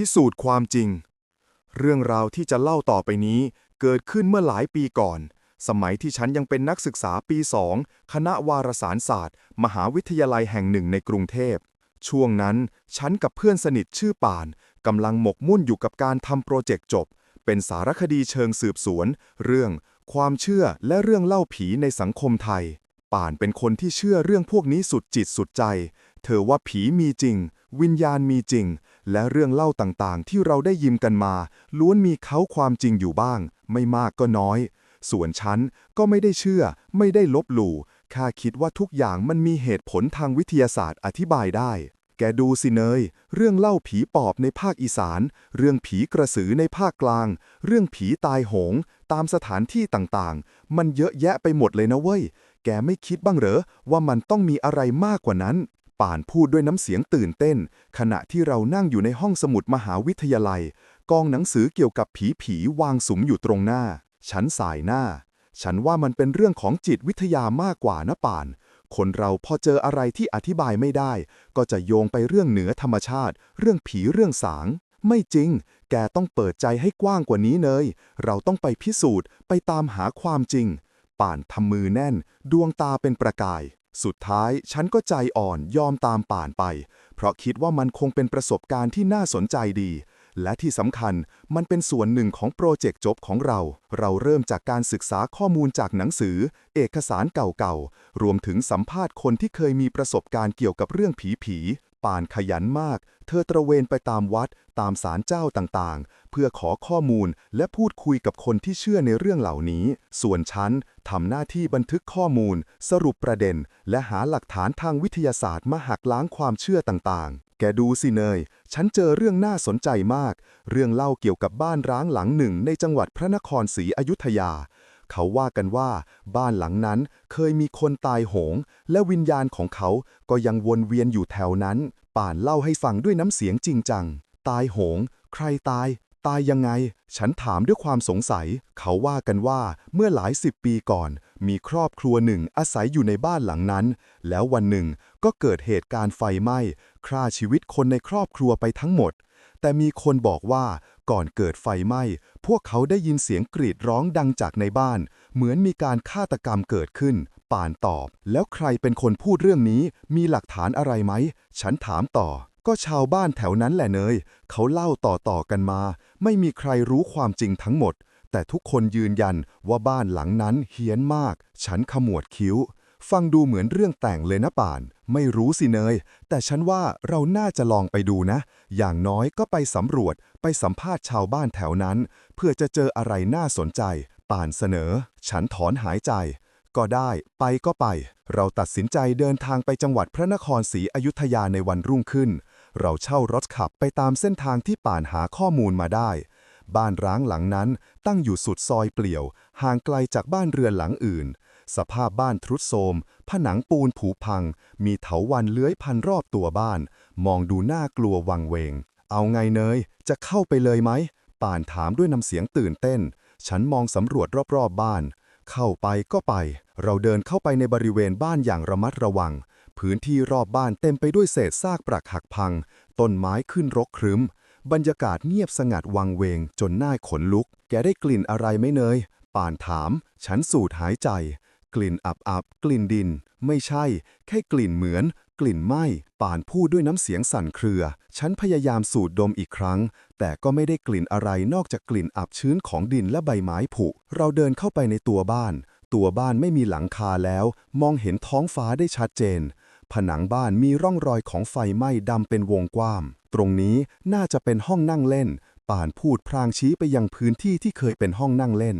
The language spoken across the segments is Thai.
พิสูจน์ความจริง เรื่องราวที่จะเล่าต่อไปนี้ เกิดขึ้นเมื่อหลายปีก่อน สมัยที่ฉันยังเป็นนักศึกษาปีสองคณะวารสารศาสตร์ มหาวิทยาลัยแห่งหนึ่งในกรุงเทพ ช่วงนั้นฉันกับเพื่อนสนิทชื่อป่านกำลังหมกมุ่นอยู่กับการทำโปรเจกต์จบ เป็นสารคดีเชิงสืบสวน เรื่อง ความเชื่อและเรื่องเล่าผีในสังคมไทย ป่านเป็นคนที่เชื่อเรื่องพวกนี้สุดจิตสุดใจ เธอว่าผีมีจริง วิญญาณมีจริง และเรื่องเล่าต่างๆ ที่เราได้ยินกันมา ล้วนมีเขาความจริงอยู่บ้าง ไม่มากก็น้อย ส่วนฉันก็ไม่ได้เชื่อ ไม่ได้ลบหลู่แค่คิดว่าทุกอย่างมันมีเหตุผลทางวิทยาศาสตร์อธิบายได้ แกดูสิเนย เรื่องเล่าผีปอบในภาคอีสาน เรื่องผีกระสือในภาคกลาง เรื่องผีตายโหง ตามสถานที่ต่างๆ มันเยอะแยะไปหมดเลยนะเว้ย แกไม่คิดบ้างเหรอว่ามันต้องมีอะไรมากกว่านั้น ป่านพูดด้วยน้ำเสียงตื่นเต้น ขณะที่เรานั่งอยู่ในห้องสมุดมหาวิทยาลัย กองหนังสือเกี่ยวกับผีผีวางสุมอยู่ตรงหน้า ฉันสายหน้า ฉันว่ามันเป็นเรื่องของจิตวิทยามากกว่านะป่าน คนเราพอเจออะไรที่อธิบายไม่ได้ ก็จะโยงไปเรื่องเหนือธรรมชาติ เรื่องผีเรื่องสาง ไม่จริง แกต้องเปิดใจให้กว้างกว่านี้เนยเราต้องไปพิสูจน์ ไปตามหาความจริง ป่านทำมือแน่น ดวงตาเป็นประกาย สุดท้ายฉันก็ใจอ่อนยอมตามป่านไป เพราะคิดว่ามันคงเป็นประสบการณ์ที่น่าสนใจดี และที่สำคัญมันเป็นส่วนหนึ่งของโปรเจกต์จบของเรา เราเริ่มจากการศึกษาข้อมูลจากหนังสือ เอกสารเก่าๆ รวมถึงสัมภาษณ์คนที่เคยมีประสบการณ์เกี่ยวกับเรื่องผีๆ ป่านขยันมาก เธอตระเวนไปตามวัด ตามศาลเจ้าต่างๆ เพื่อขอข้อมูลและพูดคุยกับคนที่เชื่อในเรื่องเหล่านี้ ส่วนฉันทำหน้าที่บันทึกข้อมูล สรุปประเด็น และหาหลักฐานทางวิทยาศาสตร์มาหักล้างความเชื่อต่างๆแกดูสิเนย ฉันเจอเรื่องน่าสนใจมาก เรื่องเล่าเกี่ยวกับบ้านร้างหลังหนึ่งในจังหวัดพระนครศรีอยุธยา เขาว่ากันว่า บ้านหลังนั้นเคยมีคนตายโหง และวิญญาณของเขาก็ยังวนเวียนอยู่แถวนั้น ป่านเล่าให้ฟังด้วยน้ำเสียงจริงจัง ตายโหง ใครตาย ตายยังไง ฉันถามด้วยความสงสัย เขาว่ากันว่าเมื่อหลายสิบปีก่อน มีครอบครัวหนึ่งอาศัยอยู่ในบ้านหลังนั้น แล้ววันหนึ่งก็เกิดเหตุการณ์ไฟไหม้ฆ่าชีวิตคนในครอบครัวไปทั้งหมด แต่มีคนบอกว่าก่อนเกิดไฟไหม้ พวกเขาได้ยินเสียงกรีดร้องดังจากในบ้าน เหมือนมีการฆาตกรรมเกิดขึ้น ป่านตอบ แล้วใครเป็นคนพูดเรื่องนี้ มีหลักฐานอะไรไหม ฉันถามต่อ ก็ชาวบ้านแถวนั้นแหละเนย เขาเล่าต่อๆกันมา ไม่มีใครรู้ความจริงทั้งหมด แต่ทุกคนยืนยันว่าบ้านหลังนั้นเฮี้ยนมาก ฉันขมวดคิ้ว ฟังดูเหมือนเรื่องแต่งเลยนะป่าน ไม่รู้สิเนย แต่ฉันว่าเราน่าจะลองไปดูนะ อย่างน้อยก็ไปสำรวจ ไปสัมภาษณ์ชาวบ้านแถวนั้น เพื่อจะเจออะไรน่าสนใจ ป่านเสนอ ฉันถอนหายใจ ก็ได้ไปก็ไป เราตัดสินใจเดินทางไปจังหวัดพระนครศรีอยุธยาในวันรุ่งขึ้น เราเช่ารถขับไปตามเส้นทางที่ป่านหาข้อมูลมาได้บ้านร้างหลังนั้นตั้งอยู่สุดซอยเปลี่ยว ห่างไกลจากบ้านเรือนหลังอื่น สภาพบ้านทรุดโทรม ผนังปูนผุพัง มีเถาวันเลื้อยพันรอบตัวบ้าน มองดูน่ากลัววังเวง เอาไงเนย จะเข้าไปเลยไหม ป่านถามด้วยน้ำเสียงตื่นเต้น ฉันมองสำรวจรอบๆบบ้าน เข้าไปก็ไป เราเดินเข้าไปในบริเวณบ้านอย่างระมัดระวัง พื้นที่รอบบ้านเต็มไปด้วยเศษซากปรักหักพัง ต้นไม้ขึ้นรกครึ้ม บรรยากาศเงียบสงัดวังเวงจนน่าขนลุก แกได้กลิ่นอะไรไหมเนยป่านถาม ฉันสูดหายใจ กลิ่นอับอับๆกลิ่นดิน ไม่ใช่ แค่กลิ่นเหมือน กลิ่นไหม้ป่านพูดด้วยน้ำเสียงสั่นเครือ ฉันพยายามสูดดมอีกครั้ง แต่ก็ไม่ได้กลิ่นอะไรนอกจากกลิ่นอับชื้นของดินและใบไม้ผุ เราเดินเข้าไปในตัวบ้าน ตัวบ้านไม่มีหลังคาแล้ว มองเห็นท้องฟ้าได้ชัดเจน ผนังบ้านมีร่องรอยของไฟไหม้ดำเป็นวงกว้างตรงนี้น่าจะเป็นห้องนั่งเล่น ป่านพูดพลางชี้ไปยังพื้นที่ที่เคยเป็นห้องนั่งเล่น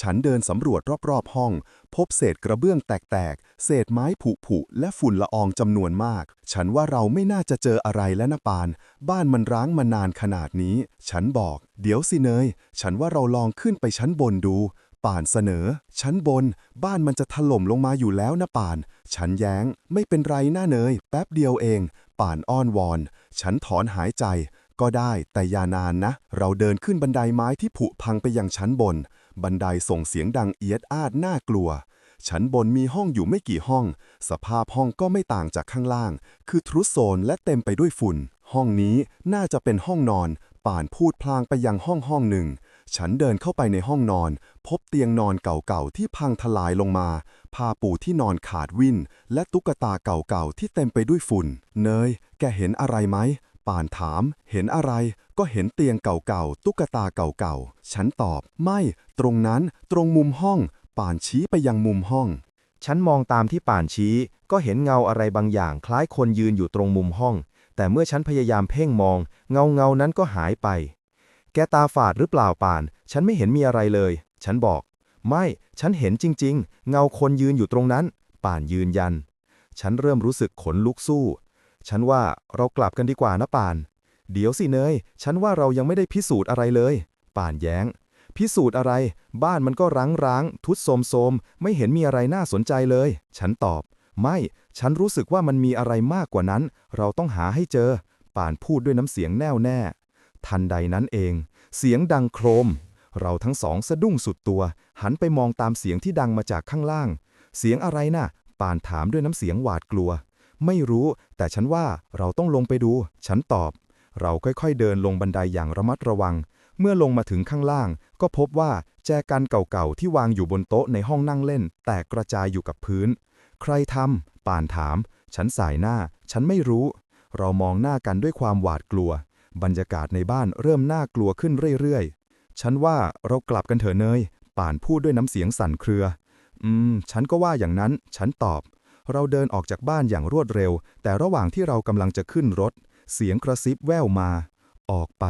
ฉันเดินสำรวจรอบๆห้อง พบเศษกระเบื้องแตกๆ เศษไม้ผุๆและฝุ่นละอองจำนวนมาก ฉันว่าเราไม่น่าจะเจออะไรแล้วนะปาน บ้านมันร้างมานานขนาดนี้ ฉันบอก เดี๋ยวสิเนย ฉันว่าเราลองขึ้นไปชั้นบนดู ป่านเสนอ ชั้นบน บ้านมันจะถล่มลงมาอยู่แล้วนะป่าน ฉันแย้ง ไม่เป็นไรหน้าเนย แป๊บเดียวเอง ป่านอ้อนวอน ฉันถอนหายใจก็ได้แต่อย่านานนะ เราเดินขึ้นบันไดไม้ที่ผุพังไปยังชั้นบน บันไดส่งเสียงดังเอียดอาดน่ากลัว ชั้นบนมีห้องอยู่ไม่กี่ห้อง สภาพห้องก็ไม่ต่างจากข้างล่าง คือทรุดโซนและเต็มไปด้วยฝุ่น ห้องนี้น่าจะเป็นห้องนอน ป่านพูดพลางไปยังห้องห้องหนึ่ง ฉันเดินเข้าไปในห้องนอน พบเตียงนอนเก่าๆที่พังทลายลงมาผ้าปูที่นอนขาดวิ่นและตุ๊กตาเก่าๆที่เต็มไปด้วยฝุ่น เนย แกเห็นอะไรไหม ป่านถาม เห็นอะไร ก็เห็นเตียงเก่าๆ ตุ๊กตาเก่าๆ ฉันตอบ ไม่ ตรงนั้น ตรงมุมห้อง ป่านชี้ไปยังมุมห้อง ฉันมองตามที่ป่านชี้ ก็เห็นเงาอะไรบางอย่าง คล้ายคนยืนอยู่ตรงมุมห้อง แต่เมื่อฉันพยายามเพ่งมอง เงาเงานั้นก็หายไป แกตาฝาดหรือเปล่าป่าน ฉันไม่เห็นมีอะไรเลย ฉันบอก ไม่ ฉันเห็นจริง ๆ เงาคนยืนอยู่ตรงนั้น ป่านยืนยัน ฉันเริ่มรู้สึกขนลุกสู้ ฉันว่าเรากลับกันดีกว่านะป่าน เดี๋ยวสิเนย ฉันว่าเรายังไม่ได้พิสูจน์อะไรเลย ป่านแย้ง พิสูจน์อะไร บ้านมันก็ร้างร้าง ทุดโทมโทมไม่เห็นมีอะไรน่าสนใจเลย ฉันตอบ ไม่ ฉันรู้สึกว่ามันมีอะไรมากกว่านั้น เราต้องหาให้เจอ ป่านพูดด้วยน้ำเสียงแน่วแน่ ทันใดนั้นเอง เสียงดังโครม เราทั้งสองสะดุ้งสุดตัว หันไปมองตามเสียงที่ดังมาจากข้างล่าง เสียงอะไรน่ะ ป่านถามด้วยน้ำเสียงหวาดกลัว ไม่รู้ แต่ฉันว่าเราต้องลงไปดู ฉันตอบ เราค่อยๆเดินลงบันไดอย่างระมัดระวัง เมื่อลงมาถึงข้างล่าง ก็พบว่าแจกันเก่าๆที่วางอยู่บนโต๊ะในห้องนั่งเล่น แตกกระจายอยู่กับพื้น ใครทำป่านถาม ฉันสายหน้า ฉันไม่รู้ เรามองหน้ากันด้วยความหวาดกลัว บรรยากาศในบ้านเริ่มน่ากลัวขึ้นเรื่อยๆ ฉันว่าเรากลับกันเถอะเนย ป่านพูดด้วยน้ำเสียงสั่นเครือ อืม ฉันก็ว่าอย่างนั้น ฉันตอบ เราเดินออกจากบ้านอย่างรวดเร็ว แต่ระหว่างที่เรากำลังจะขึ้นรถ เสียงกระซิบแว่วมา ออกไป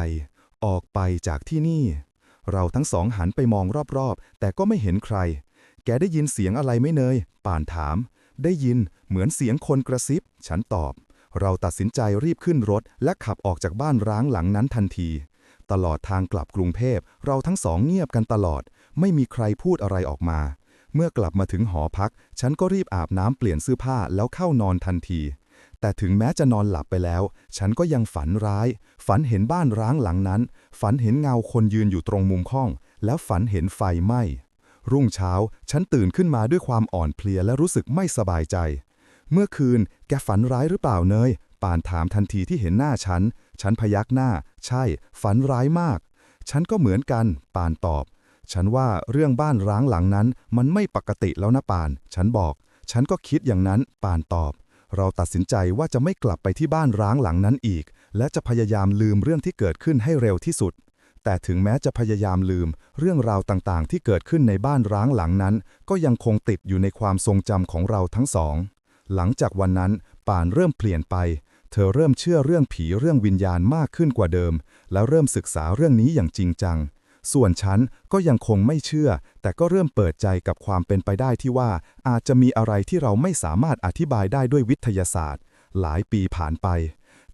ออกไปจากที่นี่ เราทั้งสองหันไปมองรอบๆ แต่ก็ไม่เห็นใคร แกได้ยินเสียงอะไรไหมเนย ป่านถาม ได้ยิน เหมือนเสียงคนกระซิบ ฉันตอบ เราตัดสินใจรีบขึ้นรถ และขับออกจากบ้านร้างหลังนั้นทันที ตลอดทางกลับกรุงเทพ เราทั้งสองเงียบกันตลอด ไม่มีใครพูดอะไรออกมา เมื่อกลับมาถึงหอพัก ฉันก็รีบอาบน้ำเปลี่ยนเสื้อผ้าแล้วเข้านอนทันที แต่ถึงแม้จะนอนหลับไปแล้ว ฉันก็ยังฝันร้าย ฝันเห็นบ้านร้างหลังนั้น ฝันเห็นเงาคนยืนอยู่ตรงมุมห้อง แล้วฝันเห็นไฟไหม้ รุ่งเช้า ฉันตื่นขึ้นมาด้วยความอ่อนเพลียและรู้สึกไม่สบายใจ เมื่อคืน แกฝันร้ายหรือเปล่าเนย ป่านถามทันทีที่เห็นหน้าฉัน ฉันพยักหน้า ใช่ ฝันร้ายมาก ฉันก็เหมือนกัน ป่านตอบ ฉันว่าเรื่องบ้านร้างหลังนั้น มันไม่ปกติแล้วนะปาน ฉันบอก ฉันก็คิดอย่างนั้น ปานตอบ เราตัดสินใจว่าจะไม่กลับไปที่บ้านร้างหลังนั้นอีก และจะพยายามลืมเรื่องที่เกิดขึ้นให้เร็วที่สุด แต่ถึงแม้จะพยายามลืม เรื่องราวต่างๆ ที่เกิดขึ้นในบ้านร้างหลังนั้น ก็ยังคงติดอยู่ในความทรงจำของเราทั้งสอง หลังจากวันนั้น ป่านเริ่มเปลี่ยนไปเธอเริ่มเชื่อเรื่องผีเรื่องวิญญาณมากขึ้นกว่าเดิม แล้วเริ่มศึกษาเรื่องนี้อย่างจริงจัง ส่วนฉันก็ยังคงไม่เชื่อ แต่ก็เริ่มเปิดใจกับความเป็นไปได้ที่ว่า อาจจะมีอะไรที่เราไม่สามารถอธิบายได้ด้วยวิทยาศาสตร์ หลายปีผ่านไป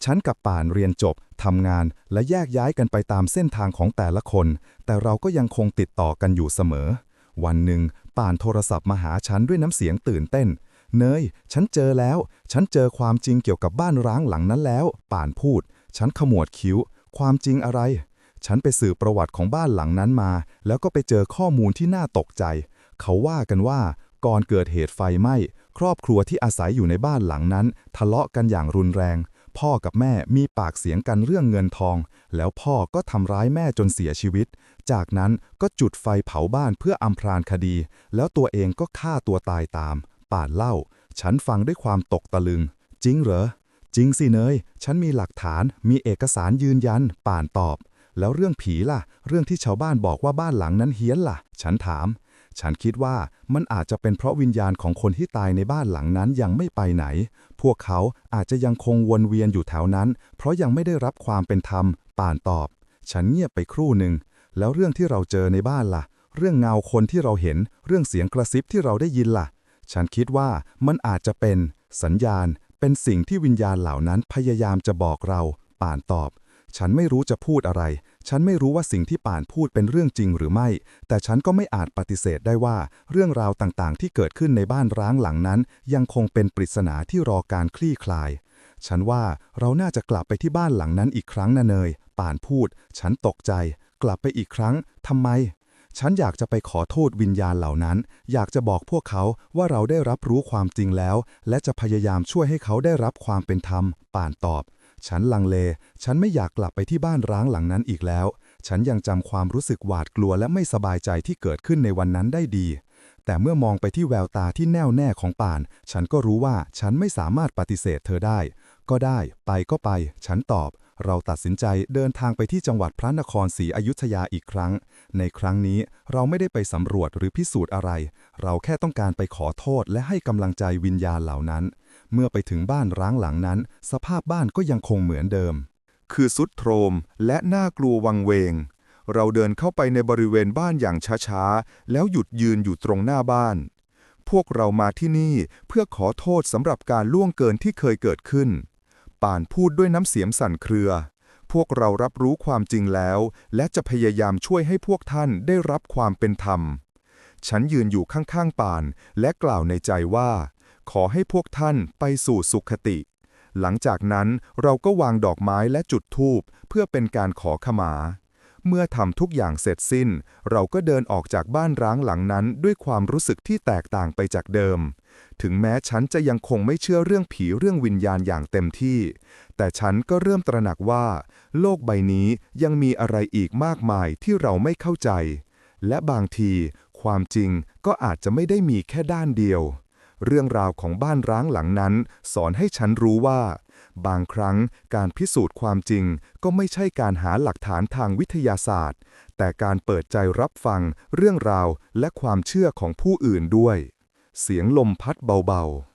ฉันกับป่านเรียนจบทำงานและแยกย้ายกันไปตามเส้นทางของแต่ละคน แต่เราก็ยังคงติดต่อกันอยู่เสมอ วันหนึ่ง ป่านโทรศัพท์มาหาฉันด้วยน้ำเสียงตื่นเต้นเนย ฉันเจอแล้ว ฉันเจอความจริงเกี่ยวกับบ้านร้างหลังนั้นแล้ว ป่านพูด ฉันขมวดคิ้ว ความจริงอะไร ฉันไปสืบประวัติของบ้านหลังนั้นมา แล้วก็ไปเจอข้อมูลที่น่าตกใจ เขาว่ากันว่าก่อนเกิดเหตุไฟไหม้ ครอบครัวที่อาศัยอยู่ในบ้านหลังนั้น ทะเลาะกันอย่างรุนแรง พ่อกับแม่มีปากเสียงกันเรื่องเงินทอง แล้วพ่อก็ทำร้ายแม่จนเสียชีวิต จากนั้นก็จุดไฟเผาบ้านเพื่ออำพรางคดี แล้วตัวเองก็ฆ่าตัวตายตาม ป่านเล่า ฉันฟังด้วยความตกตะลึง จริงเหรอ จริงสิเนย ฉันมีหลักฐาน มีเอกสารยืนยัน ป่านตอบ แล้วเรื่องผีล่ะ เรื่องที่ชาวบ้านบอกว่าบ้านหลังนั้นเฮี้ยนล่ะ ฉันถาม ฉันคิดว่ามันอาจจะเป็นเพราะวิญญาณของคนที่ตายในบ้านหลังนั้นยังไม่ไปไหน พวกเขาอาจจะยังคงวนเวียนอยู่แถวนั้น เพราะยังไม่ได้รับความเป็นธรรม ป่านตอบ ฉันเงียบไปครู่หนึ่ง แล้วเรื่องที่เราเจอในบ้านล่ะ เรื่องเงาคนที่เราเห็น เรื่องเสียงกระซิบที่เราได้ยินล่ะ ฉันคิดว่ามันอาจจะเป็น สัญญาณ เป็นสิ่งที่วิญญาณเหล่านั้นพยายามจะบอกเรา ป่านตอบ ฉันไม่รู้จะพูดอะไร ฉันไม่รู้ว่าสิ่งที่ป่านพูดเป็นเรื่องจริงหรือไม่ แต่ฉันก็ไม่อาจปฏิเสธได้ว่า เรื่องราวต่างๆ ที่เกิดขึ้นในบ้านร้างหลังนั้น ยังคงเป็นปริศนาที่รอการคลี่คลาย ฉันว่าเราน่าจะกลับไปที่บ้านหลังนั้นอีกครั้งนะเนย ป่านพูด ฉันตกใจ กลับไปอีกครั้งทำไม ฉันอยากจะไปขอโทษวิญญาณเหล่านั้น อยากจะบอกพวกเขาว่าเราได้รับรู้ความจริงแล้ว และจะพยายามช่วยให้เขาได้รับความเป็นธรรม ป่านตอบ ฉันลังเล ฉันไม่อยากกลับไปที่บ้านร้างหลังนั้นอีกแล้ว ฉันยังจำความรู้สึกหวาดกลัวและไม่สบายใจที่เกิดขึ้นในวันนั้นได้ดี แต่เมื่อมองไปที่แววตาที่แน่วแน่ของป่าน ฉันก็รู้ว่าฉันไม่สามารถปฏิเสธเธอได้ ก็ได้ ไปก็ไป ฉันตอบ เราตัดสินใจเดินทางไปที่จังหวัดพระนครศรีอยุธยาอีกครั้ง ในครั้งนี้เราไม่ได้ไปสำรวจหรือพิสูจน์อะไร เราแค่ต้องการไปขอโทษและให้กำลังใจวิญญาณเหล่านั้น เมื่อไปถึงบ้านร้างหลังนั้น สภาพบ้านก็ยังคงเหมือนเดิม คือสุดโทรมและน่ากลัววังเวง เราเดินเข้าไปในบริเวณบ้านอย่างช้าๆ แล้วหยุดยืนอยู่ตรงหน้าบ้าน พวกเรามาที่นี่เพื่อขอโทษสำหรับการล่วงเกินที่เคยเกิดขึ้น ป่านพูดด้วยน้ำเสียงสั่นเครือ พวกเรารับรู้ความจริงแล้ว และจะพยายามช่วยให้พวกท่านได้รับความเป็นธรรมฉันยืนอยู่ข้างๆป่าน และกล่าวในใจว่า ขอให้พวกท่านไปสู่สุขติ หลังจากนั้นเราก็วางดอกไม้และจุดธูปเพื่อเป็นการขอขมา เมื่อทำทุกอย่างเสร็จสิ้น เราก็เดินออกจากบ้านร้างหลังนั้นด้วยความรู้สึกที่แตกต่างไปจากเดิม ถึงแม้ฉันจะยังคงไม่เชื่อเรื่องผีเรื่องวิญญาณอย่างเต็มที่ แต่ฉันก็เริ่มตระหนักว่า โลกใบนี้ยังมีอะไรอีกมากมายที่เราไม่เข้าใจ และบางทีความจริงก็อาจจะไม่ได้มีแค่ด้านเดียว เรื่องราวของบ้านร้างหลังนั้น สอนให้ฉันรู้ว่า บางครั้งการพิสูจน์ความจริงก็ไม่ใช่การหาหลักฐานทางวิทยาศาสตร์ แต่การเปิดใจรับฟังเรื่องราวและความเชื่อของผู้อื่นด้วย เสียงลมพัดเบาๆ